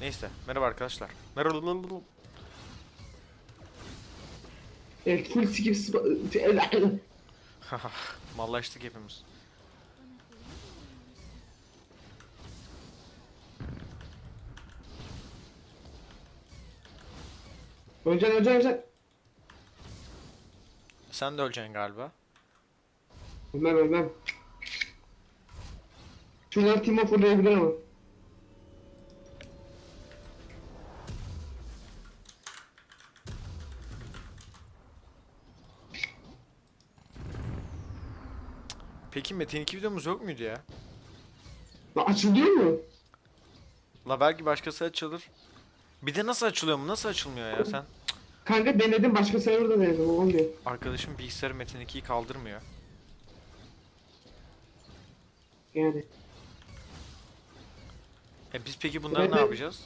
Neyse. Merhaba arkadaşlar. Merhaba. Evet full skip Mallaştık hepimiz. Öleceksin öleceksin öleceksin. Sen de öleceksin galiba. Ölmem ölmem. Şuradan Timo fırlayabilir ama. Peki Metin 2 videomuz yok muydu ya? Lan açılıyor mu? La belki başkası açılır. Bir de nasıl açılıyor mu? Nasıl açılmıyor ya sen? Kanka denedim başka serverda denedim olmuyor. Arkadaşım bilgisayarı Metin 2'yi kaldırmıyor. Yani. E biz peki bunları Ben ne de- yapacağız?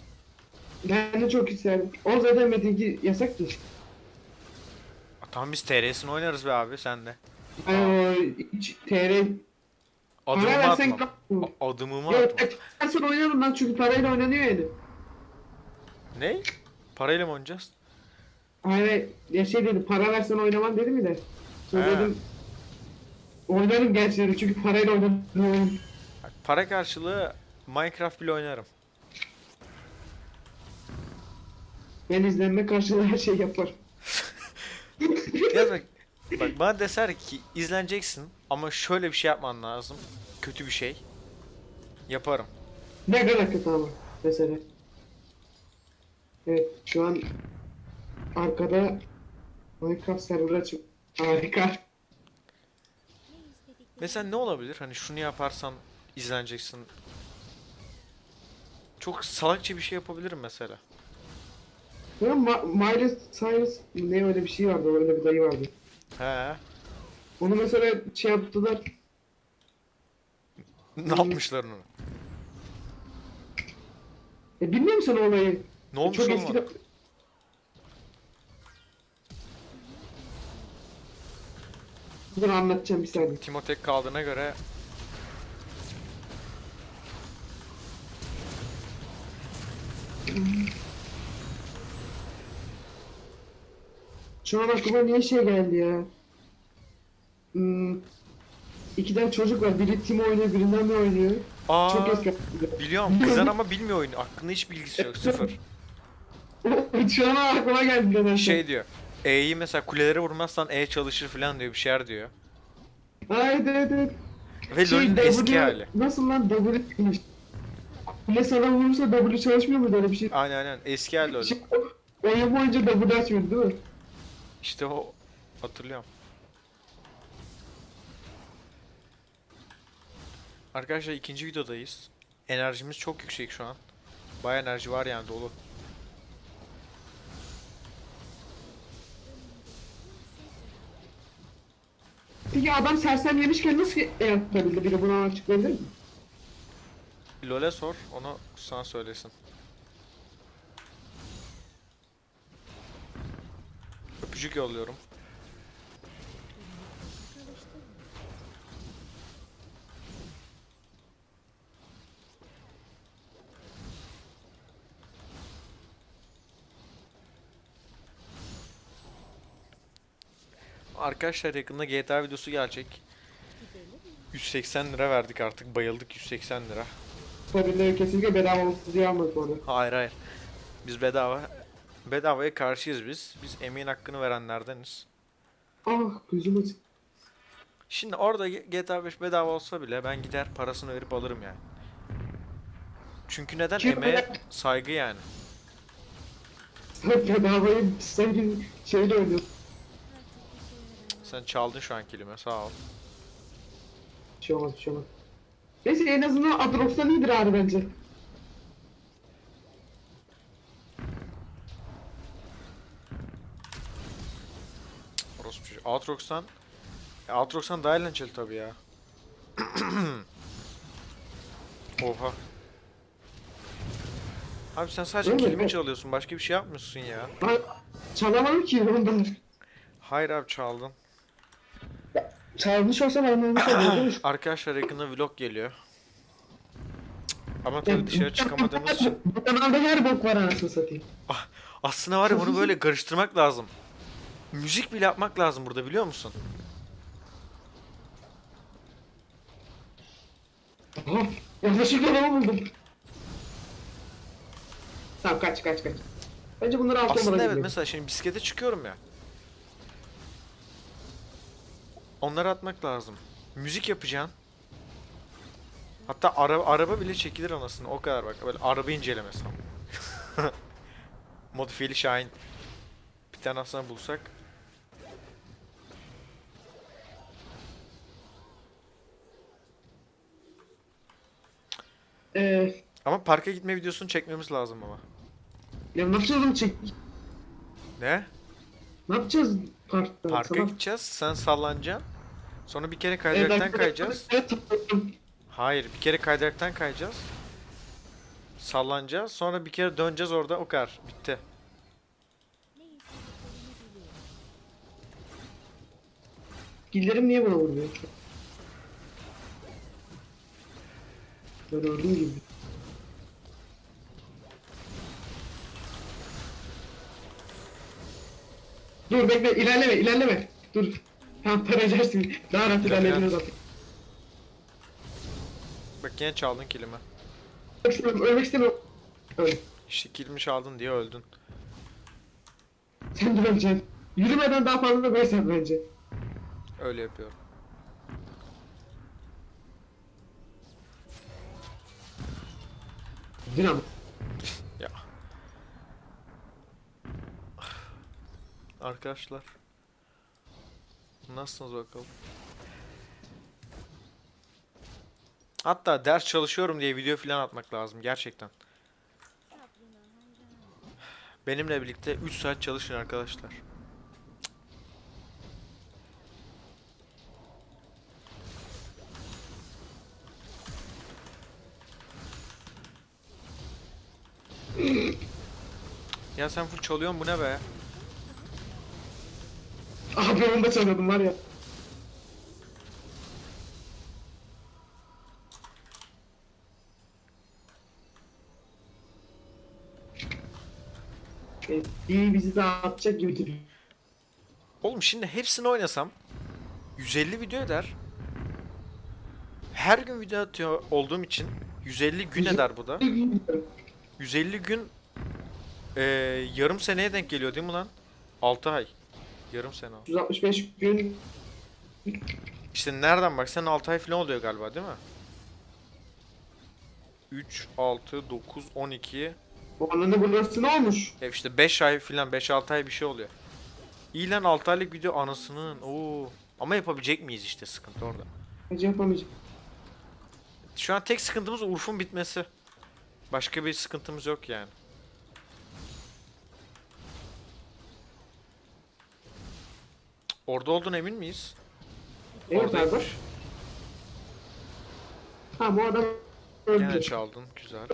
Ben de çok isterdim. O zaten Metin 2 yasaktı. A, tamam biz TR'sini oynarız be abi sen de. Ee, hiç TR Adımımı para versen atmam. kal- A- Adımımı atmam. ben sonra oynarım lan çünkü parayla oynanıyor yani. Ne? Parayla mı oynayacağız? Hayır ya şey dedim para versen oynamam dedim mi de. Sonra He. dedim oynarım gerçi dedim çünkü parayla oynanıyor. Para karşılığı Minecraft bile oynarım. Ben izlenme karşılığı her şey yaparım. Ya bak, bana deser ki izleneceksin ama şöyle bir şey yapman lazım. Kötü bir şey. Yaparım. Ne kadar kötü ama mesela. Evet şu an arkada Minecraft server açık. Harika. Mesela ne olabilir? Hani şunu yaparsan izleneceksin. Çok salakça bir şey yapabilirim mesela. Ya Ma Miley Cyrus ne öyle bir şey vardı öyle bir dayı vardı. He. Onu mesela şey yaptılar. Ne yapmışlar onu? E, bilmiyor musun o olayı? Ne olmuş Çok oğlum eskide... ona? Dur anlatacağım bir saniye. Timotek kaldığına göre Şu an aklıma niye şey geldi ya? Hmm, iki tane çocuk var. Biri Timo oynuyor, birinden ne oynuyor? Aa, Çok eski. biliyorum kızan ama bilmiyor oyunu. Hakkında hiç bilgisi yok sıfır. Şu an aklıma geldi nedense. Şey diyor. E'yi mesela kulelere vurmazsan E çalışır falan diyor bir şeyler diyor. Aa, evet evet. Ve Şey, LoL'ün eski hali. Nasıl lan W? Ne sana vurursa W çalışmıyor mu böyle bir şey? Aynen aynen eski hali LoL. Şey, oyun boyunca W açmıyordu değil mi? İşte o hatırlıyorum. Arkadaşlar ikinci videodayız. Enerjimiz çok yüksek şu an. Baya enerji var yani dolu. Peki adam sersem yemişken nasıl yapabilir? Biri bunu açıklayabilir mi? LoL'e sor onu sana söylesin. Öpücük yolluyorum. Arkadaşlar yakında GTA videosu gelecek. 180 lira verdik artık bayıldık 180 lira. Tabii kesinlikle bedava olsun diye almadık onu. Hayır hayır. Biz bedava bedavaya karşıyız biz. Biz emeğin hakkını verenlerdeniz. Ah gözüm acı. Şimdi orada GTA 5 bedava olsa bile ben gider parasını verip alırım yani. Çünkü neden Kim emeğe saygı yani. Bedavayı sanki şeyle oynuyor. Sen çaldın şu an kelime sağ ol. Bir şey olmaz bir şey olmaz. Neyse en azından Adrox'tan iyidir abi bence. Çocuğu. Aatrox'tan ya Aatrox'tan daha eğlenceli tabii ya. Oha. Abi sen sadece mi? kelime çalıyorsun. Başka bir şey yapmıyorsun ya. Ben çalamadım ki ondan. Hayır abi çaldın. Çalmış olsam anlamış olurdum. Arkadaşlar yakında vlog geliyor. Ama tabii dışarı çıkamadığımız için. Bu kanalda her bok var anasını satayım. Aslında var ya bunu böyle karıştırmak lazım. Müzik bile yapmak lazım burada biliyor musun? Aha, yanlışlıkla adamı buldum. Tamam kaç kaç kaç. Bence bunları alt Aslında evet mesela şimdi bisiklete çıkıyorum ya. Onları atmak lazım. Müzik yapacaksın. Hatta ara, araba bile çekilir anasını o kadar bak. Böyle araba incelemesi. Modifiyeli Şahin. Bir tane aslında bulsak. Ee, Ama parka gitme videosunu çekmemiz lazım ama. ya ne yapacağız oğlum çek? Ne? Ne yapacağız parkta? Parka Sabah- gideceğiz. Sen sallanacaksın. Sonra bir kere kaydıraktan kayacağız. Hayır, bir kere kaydıraktan kayacağız. Sallanacağız. Sonra bir kere döneceğiz orada. O kadar. Bitti. Gillerim niye bana vuruyor? Ben öldüm gibi. Dur bekle ilerleme ilerleme. Dur. Tamam tarayacağız şimdi. Daha rahat ilerleyebiliriz artık. Bak yine çaldın kilimi. Ölmek istemiyorum, ölmek istemiyorum. Öl. İşte kilimi çaldın diye öldün. Sen de öleceksin. Yürümeden daha fazla da böyle bence. Öyle yapıyorum. Dinamo. Ya. Arkadaşlar. Nasılsınız bakalım? Hatta ders çalışıyorum diye video falan atmak lazım gerçekten. Benimle birlikte 3 saat çalışın arkadaşlar. Ya sen full çalıyorsun bu ne be? Abi onu da çalıyordum var ya. Evet, iyi bizi dağıtacak gibi duruyor. Oğlum şimdi hepsini oynasam 150 video eder. Her gün video atıyor olduğum için 150 gün eder bu da. 150 gün eee, yarım seneye denk geliyor değil mi lan? 6 ay. Yarım sene. o. 165 gün İşte nereden baksan 6 ay falan oluyor galiba değil mi? 3, 6, 9, 12. bu anında burası ne olmuş? E işte 5 ay falan 5-6 ay bir şey oluyor. İyi lan 6 aylık video anasının. Oo. Ama yapabilecek miyiz işte sıkıntı orada. Bence yapamayacağım. Şu an tek sıkıntımız Urf'un bitmesi. Başka bir sıkıntımız yok yani. Orada olduğuna emin miyiz? Evet abi. Oradaymış. Ha bu adam Gene öldü. çaldın. Güzel.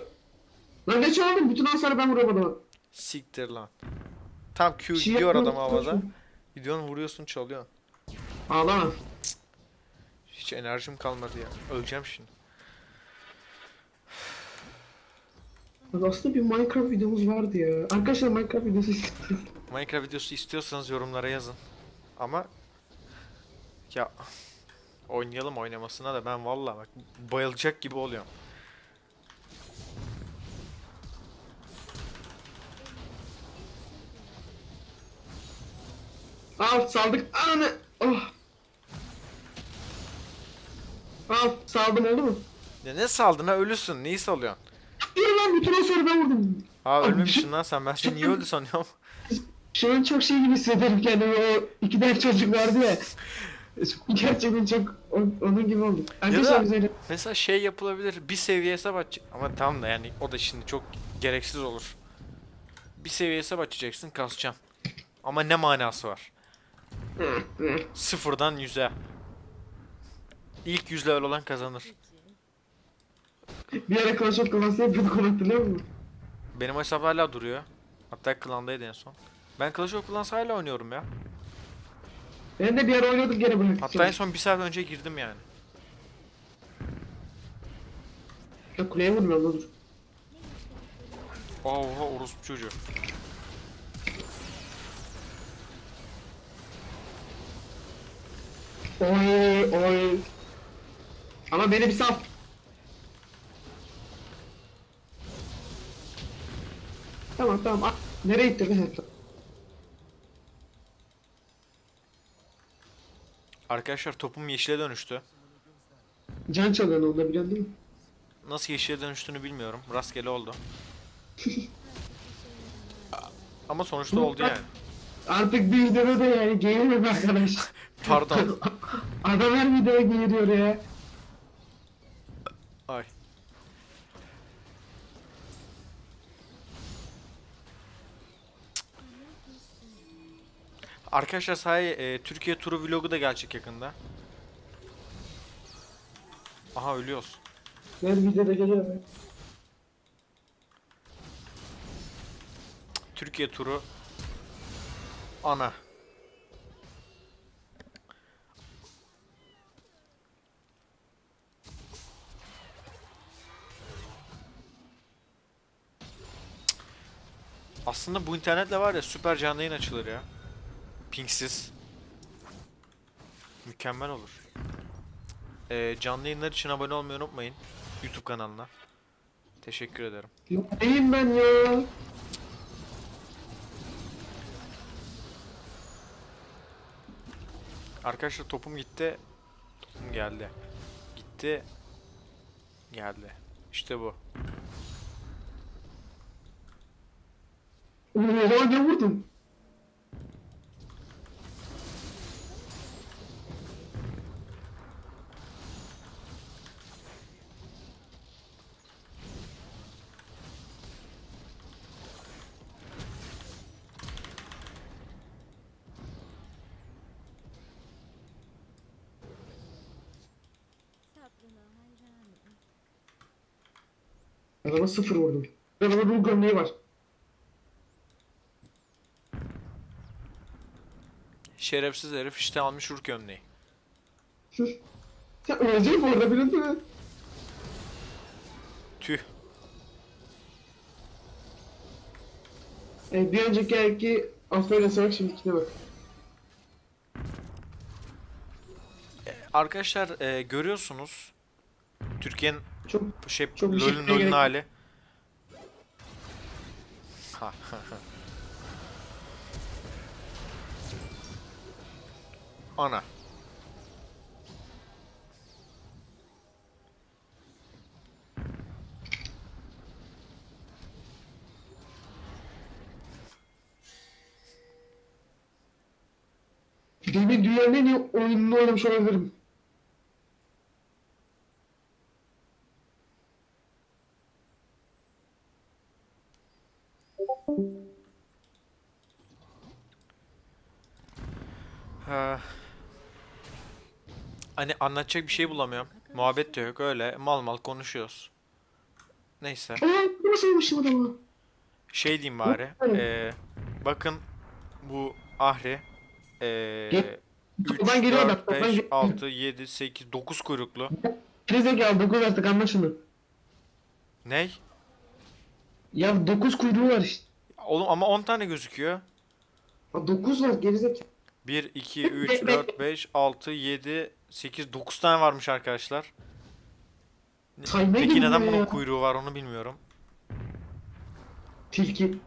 Lan ne çaldın? Bütün hasarı ben vuramadım. Siktir lan. Tam Q şey gidiyor adam yapmadım, havada. Gidiyorsun vuruyorsun çalıyorsun. Ağlama. Hiç enerjim kalmadı ya. Öleceğim şimdi. Bak Aslında bir Minecraft videomuz vardı ya. Arkadaşlar Minecraft videosu istiyorum. Minecraft videosu istiyorsanız yorumlara yazın. Ama ya oynayalım oynamasına da ben vallahi bak bayılacak gibi oluyorum. Al saldık. Ananı. Oh. Al saldım oldu mu? Ya ne saldın ha ölüsün. Neyi salıyorsun? Yürü lan bütün hasarı ben vurdum. Ha ölmemişsin lan sen. Ben seni niye öldü sanıyorum. Şu an çok şey gibi hissederim kendimi. O iki tane çocuk vardı ya. Gerçekten çok onun gibi oldum. Arkadaşlar güzel. Mesela şey yapılabilir. Bir seviye hesap aç. Ama tamam da yani o da şimdi çok gereksiz olur. Bir seviye hesap açacaksın kasacaksın. Ama ne manası var? Sıfırdan yüze. İlk yüz level olan kazanır. Bir ara Clash of Clans'ı yapıyorduk onu hatırlıyor musun? Benim hesap hala duruyor. Hatta klandaydı en son. Ben Clash of Clans hala oynuyorum ya. Ben de bir ara oynuyorduk gene bıraktık. Hatta en son bir saat önce girdim yani. Ya kuleye vurmuyorum lan dur. Oha orospu çocuğu. Oy oy. Ama beni bir sal. Tamam tamam. Ah, Nereye gitti Arkadaşlar topum yeşile dönüştü. Can çalıyor onu da biliyorsun değil mi? Nasıl yeşile dönüştüğünü bilmiyorum. Rastgele oldu. Ama sonuçta oldu yani. Artık bir videoda da yani geğirmiyor be arkadaş. Pardon. Adam her videoya geğiriyor ya. Arkadaşlar sahi e, Türkiye turu vlogu da gelecek yakında. Aha ölüyoruz. Videoda geliyor be. Türkiye turu ana. Aslında bu internetle var ya süper canlı yayın açılır ya. Pinksiz. Mükemmel olur. Ee, canlı yayınlar için abone olmayı unutmayın. YouTube kanalına. Teşekkür ederim. Yok ben ya? Arkadaşlar topum gitti. Topum geldi. Gitti. Geldi. İşte bu. Oha ne vurdun? Sabrına hayranım. Adama sıfır vurdum. Adama ruh gömleği var. Şerefsiz herif işte almış Urk gömleği. Sen ölecek orada biliyorsun değil mi? Tüh. E, bir önceki erki Aferin Savaş şimdikine bak. Arkadaşlar e, görüyorsunuz. Türkiye'nin Çok şey Çok bir şey LoL'ün demeye LoL'ün gerek hali. Ha, ha, ha. Ana. demin dünyanın en iyi oyununu oynamış olabilirim. Hani anlatacak bir şey bulamıyorum. Muhabbet de yok öyle mal mal konuşuyoruz. Neyse. Aa nasıl olmuşum adamı? Şey diyeyim bari. eee, bakın bu Ahri. Gel. 3, Soldan geliyor 4, bak, soldan 5, geliyor. 6, 7, 8, 9 kuyruklu. Gerizekalı 9 artık anla şunu. Ney? Ya 9 kuyruğu var işte. Oğlum ama 10 tane gözüküyor. 9 var gerizekalı. 1, 2, 3, 4, 5, 6, 7, 8, 9 tane varmış arkadaşlar. Saymaya Peki neden bunun ya. kuyruğu var onu bilmiyorum. Tilki.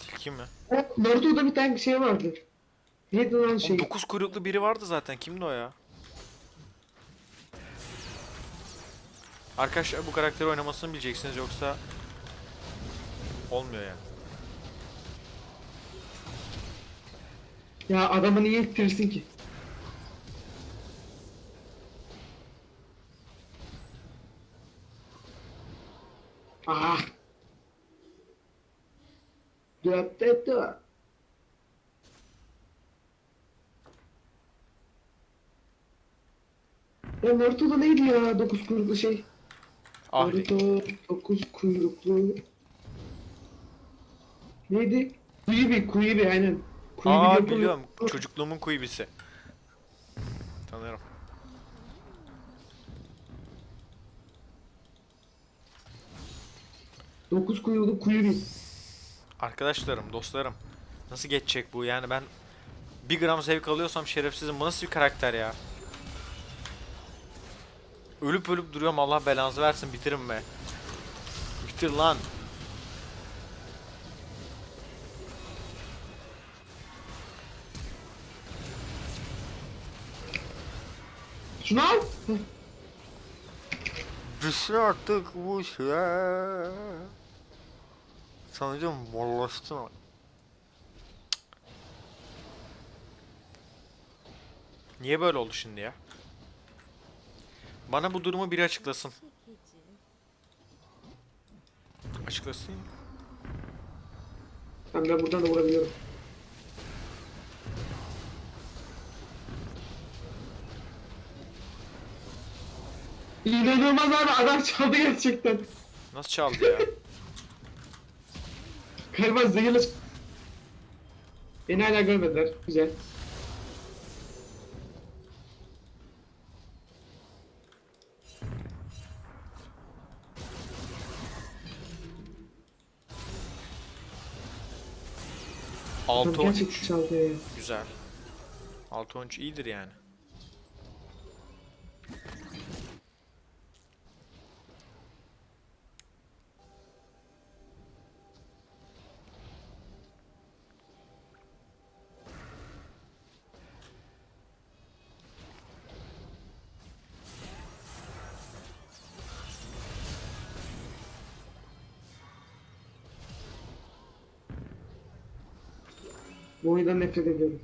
Tilki mi? O Naruto'da bir tane şey vardı. Neydi lan şey? 9 kuyruklu biri vardı zaten. Kimdi o ya? Arkadaşlar bu karakteri oynamasını bileceksiniz yoksa olmuyor yani. Ya adamı niye ittirirsin ki? Ah. Dört dört. Ya Naruto'da neydi ya dokuz kuyruklu şey? Ahri. Naruto dokuz kuyruklu. Neydi? Kuyibi, Kuyibi aynen. Kuyibi Aa biliyorum. Çocukluğumun kuybisi. Tanıyorum. Dokuz kuyulu kuyu bir. Arkadaşlarım, dostlarım. Nasıl geçecek bu? Yani ben bir gram zevk alıyorsam şerefsizim. Bu nasıl bir karakter ya? Ölüp ölüp duruyorum Allah belanızı versin bitirin be. Bitir lan. Şunu al. Düşsün artık bu şey. Sanırım morlaştın. Niye böyle oldu şimdi ya? Bana bu durumu biri açıklasın. Açıklasın. ben buradan da vurabiliyorum. İnanılmaz abi adam çaldı gerçekten. Nasıl çaldı ya? Galiba zehirli... Beni hala görmediler. Güzel. Adam 6 gerçekten çaldı ya. Güzel. 6 13 iyidir yani. Bu oyundan nefret ediyorum.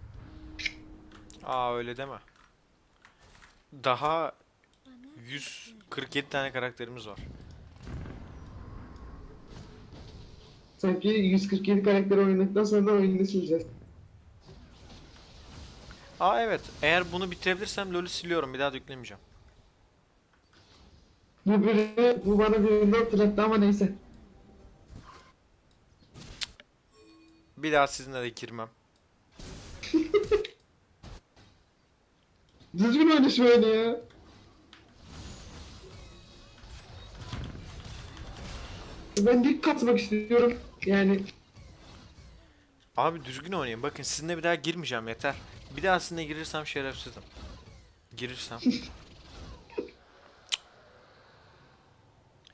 Aa öyle deme. Daha 147 tane karakterimiz var. Sanki 147 karakter oynadıktan sonra oyunu sileceğiz. Aa evet. Eğer bunu bitirebilirsem LoL'ü siliyorum. Bir daha da yüklemeyeceğim. Bu biri, bu bana birini hatırlattı ama neyse. Bir daha sizinle de girmem. Düzgün oyna oyunu ya. Ben dik katmak istiyorum. Yani Abi düzgün oynayın. Bakın sizinle bir daha girmeyeceğim yeter. Bir daha sizinle girirsem şerefsizim. Girirsem.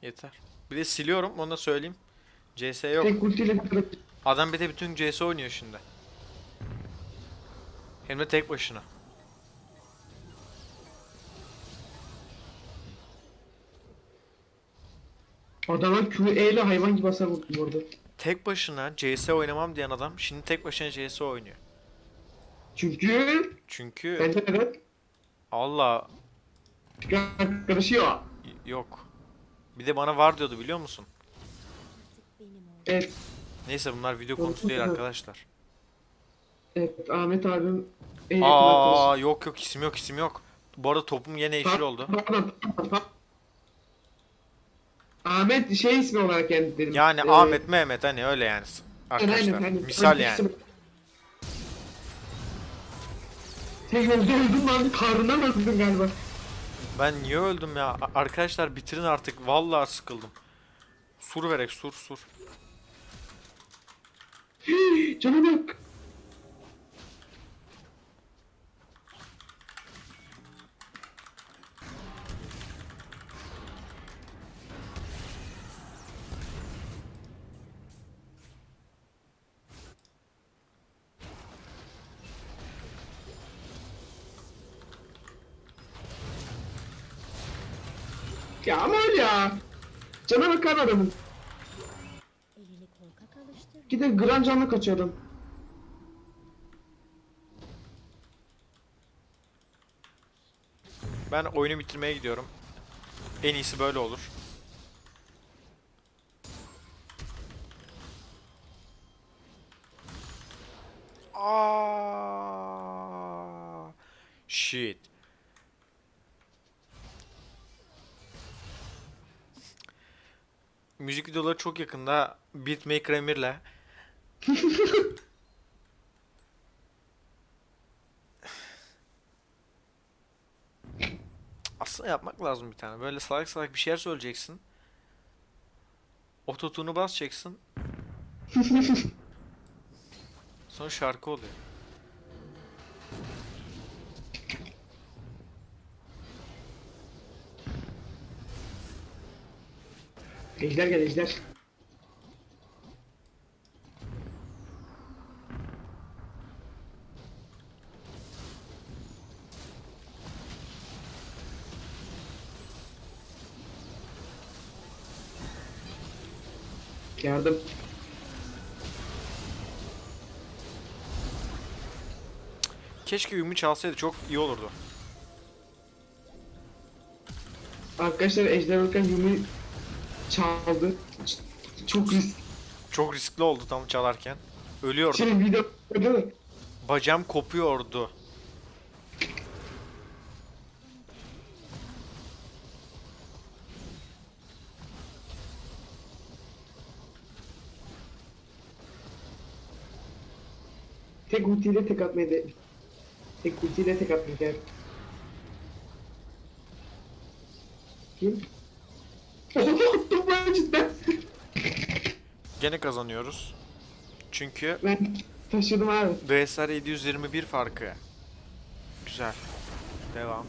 yeter. Bir de siliyorum onu da söyleyeyim. CS yok. tek ultiyle bir taraf- Adam bir de bütün CS oynuyor şimdi. Hem de tek başına. Adama QE ile hayvan gibi hasar vurdum orada. Tek başına CS oynamam diyen adam şimdi tek başına CS oynuyor. Çünkü Çünkü bence neden? Allah y- yok. Bir de bana var diyordu biliyor musun? Evet, Neyse bunlar video konusu değil arkadaşlar. Evet Ahmet abim en yakın arkadaşı. Aa yok yok isim yok isim yok. Bu arada topum yine yeşil oldu. Pardon, pardon, pardon. Ahmet şey ismi olarak yani dedim. Yani Ee, Ahmet Mehmet hani öyle yani. aynen, Arkadaşlar aynen. misal yani. Sen yolda öldün lan karnından öldün galiba. Ben niye öldüm ya? A- Arkadaşlar bitirin artık. Vallahi sıkıldım. Sur verek sur sur. Canım yok. Ya ama öyle ya. Bakar adamın. Gide gran canlı kaçıyor. Ben oyunu bitirmeye gidiyorum. En iyisi böyle olur. Aa, shit. Müzik videoları çok yakında Beatmaker Emir'le. Aslında yapmak lazım bir tane. Böyle salak salak bir şeyler söyleyeceksin. Ototunu basacaksın. Sonra şarkı oluyor. Ejder gel ejder. Yardım. Keşke Yumi çalsaydı çok iyi olurdu. Arkadaşlar ejder olurken Yumi çaldı. Ç- Çok risk. Çok riskli oldu tam çalarken. Ölüyordu. Şey video değil mi? Bacağım kopuyordu. Tek ultiyle tek atmayı de... Tek ultiyle tek atmayı de... Kim? Cidden. Gene kazanıyoruz. Çünkü Ben taşıdım abi. DSR 721 farkı. Güzel. Devam.